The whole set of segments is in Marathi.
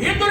Itu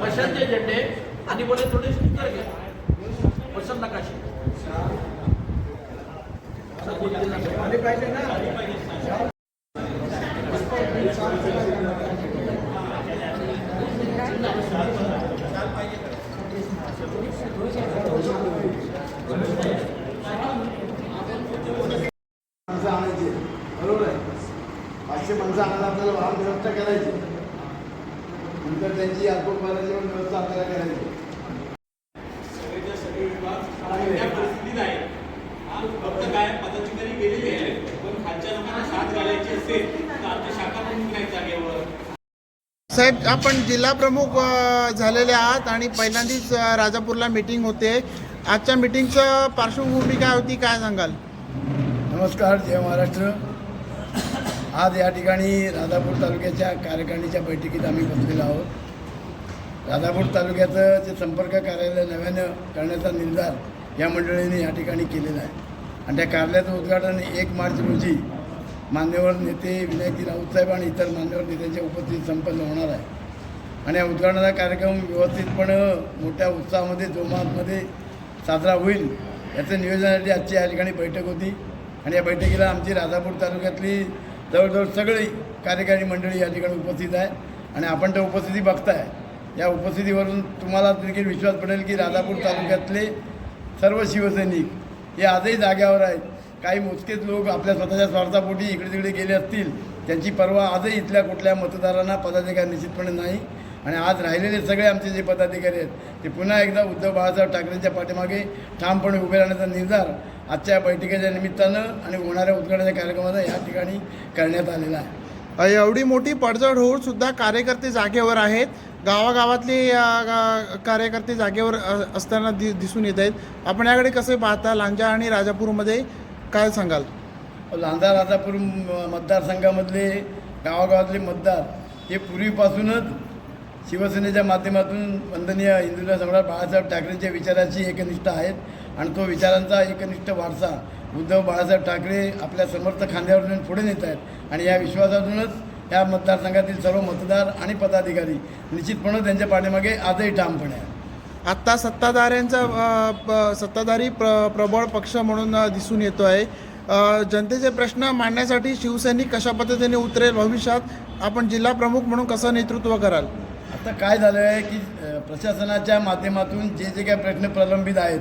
पशांचे झेंडे आणि बोले थोडे स्टिकर घ्या. पसंत नकाशे पाहिजे माणसं आणायला आपल्याला वाहन व्यवस्था करायची. नंतर त्यांची अल्पभराची पण व्यवस्था आपल्याला करायची. सगळेच्या सगळे विभाग त्या परिस्थितीत आहे फक्त काय पदाधिकारी गेलेले आहेत पण खालच्या लोकांना साथ घालायची असेल तर आमच्या शाखा प्रमुख आहेत जागेवर साहेब आपण जिल्हा प्रमुख झालेले आहात आणि पहिल्यांदाच राजापूरला मीटिंग होते. आजच्या मीटिंगचं पार्श्वभूमी काय होती काय सांगाल? नमस्कार जय महाराष्ट्र. आज या ठिकाणी राधापूर तालुक्याच्या कार्यकारिणीच्या बैठकीत आम्ही बसलेलो आहोत. राधापूर तालुक्याचं जे संपर्क कार्यालय नव्यानं करण्याचा निर्धार या मंडळीने या ठिकाणी केलेला आहे. आणि त्या कार्यालयाचं उद्घाटन एक मार्च रोजी मान्यवर नेते विनायकजी राऊतसाहेब आणि इतर मान्यवर नेत्यांच्या उपस्थितीत संपन्न होणार आहे. आणि या उद्घाटनाचा कार्यक्रम व्यवस्थितपणे मोठ्या उत्साहामध्ये जोमातमध्ये साजरा होईल याचं नियोजनासाठी आजची या ठिकाणी बैठक होती. आणि या बैठकीला आमची राधापूर तालुक्यातली जवळजवळ सगळी कार्यकारी मंडळी या ठिकाणी उपस्थित आहे आणि आपण त्या उपस्थिती बघताय. या उपस्थितीवरून तुम्हाला देखील विश्वास पडेल की राधापूर तालुक्यातले सर्व शिवसैनिक हे आजही जाग्यावर आहेत. काही मोजकेच लोक आपल्या स्वतःच्या स्वार्थापोटी इकडे तिकडे गेले असतील त्यांची पर्वा आजही इथल्या कुठल्या मतदारांना पदाधिकारी निश्चितपणे नाही. आणि आज राहिलेले सगळे आमचे जे पदाधिकारी आहेत ते पुन्हा एकदा उद्धव बाळासाहेब ठाकरेंच्या पाठीमागे ठामपणे उभे राहण्याचा निर्धार आजच्या बैठकीच्या निमित्तानं आणि होणाऱ्या उद्घाटनाच्या कार्यक्रमाचा या ठिकाणी करण्यात आलेला आहे. एवढी मोठी पडझड होऊन सुद्धा कार्यकर्ते जागेवर आहेत. गावागावातले कार्यकर्ते जागेवर असताना दि दिसून येत आहेत. आपण याकडे कसे पाहता? लांजा आणि राजापूरमध्ये काय सांगाल? लांजा राजापूर मतदारसंघामधले गावागावातले मतदार हे पूर्वीपासूनच शिवसेनेच्या माध्यमातून वंदनीय हिंदुत्व सम्राट बाळासाहेब ठाकरेंच्या विचाराची एकनिष्ठ आहेत. आणि तो विचारांचा एकनिष्ठ वारसा उद्धव बाळासाहेब ठाकरे आपल्या समर्थ खांद्यावर घेऊन पुढे नेत आहेत. आणि या विश्वासातूनच या मतदारसंघातील सर्व मतदार आणि पदाधिकारी निश्चितपणे त्यांच्या पाठीमागे आजही ठामपणे आहेत. आत्ता सत्ताधाऱ्यांचा सत्ताधारी प्र प्रबळ पक्ष म्हणून दिसून येतो आहे. जनतेचे प्रश्न मांडण्यासाठी शिवसैनिक कशा पद्धतीने उतरेल? भविष्यात आपण जिल्हा प्रमुख म्हणून कसं नेतृत्व कराल? आता काय झालं आहे की प्रशासनाच्या माध्यमातून जे जे काही प्रश्न प्रलंबित आहेत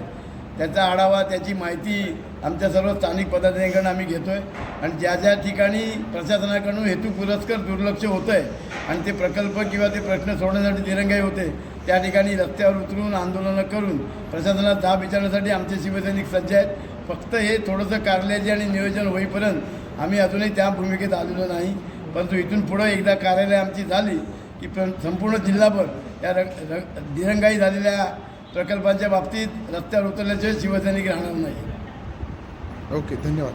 त्याचा आढावा त्याची माहिती आमच्या सर्व स्थानिक पदाधिकाऱ्यांकडून आम्ही घेतो आहे आणि ज्या ज्या ठिकाणी प्रशासनाकडून हेतू पुरस्कर दुर्लक्ष होतं आहे आणि ते प्रकल्प किंवा ते प्रश्न सोडण्यासाठी दिरंगाई होते त्या ठिकाणी रस्त्यावर उतरून आंदोलनं करून प्रशासनात दाब विचारण्यासाठी आमचे शिवसैनिक सज्ज आहेत. फक्त हे थोडंसं कार्यालयाचे आणि नियोजन होईपर्यंत आम्ही अजूनही त्या भूमिकेत आलेलो नाही. परंतु इथून पुढं एकदा कार्यालय आमची झाली की संपूर्ण जिल्हाभर या रंग दिरंगाई झालेल्या प्रकल्पांच्या बाबतीत रस्त्यावर उतरल्याशिवाय शिवसैनिक राहणार नाही. ओके धन्यवाद.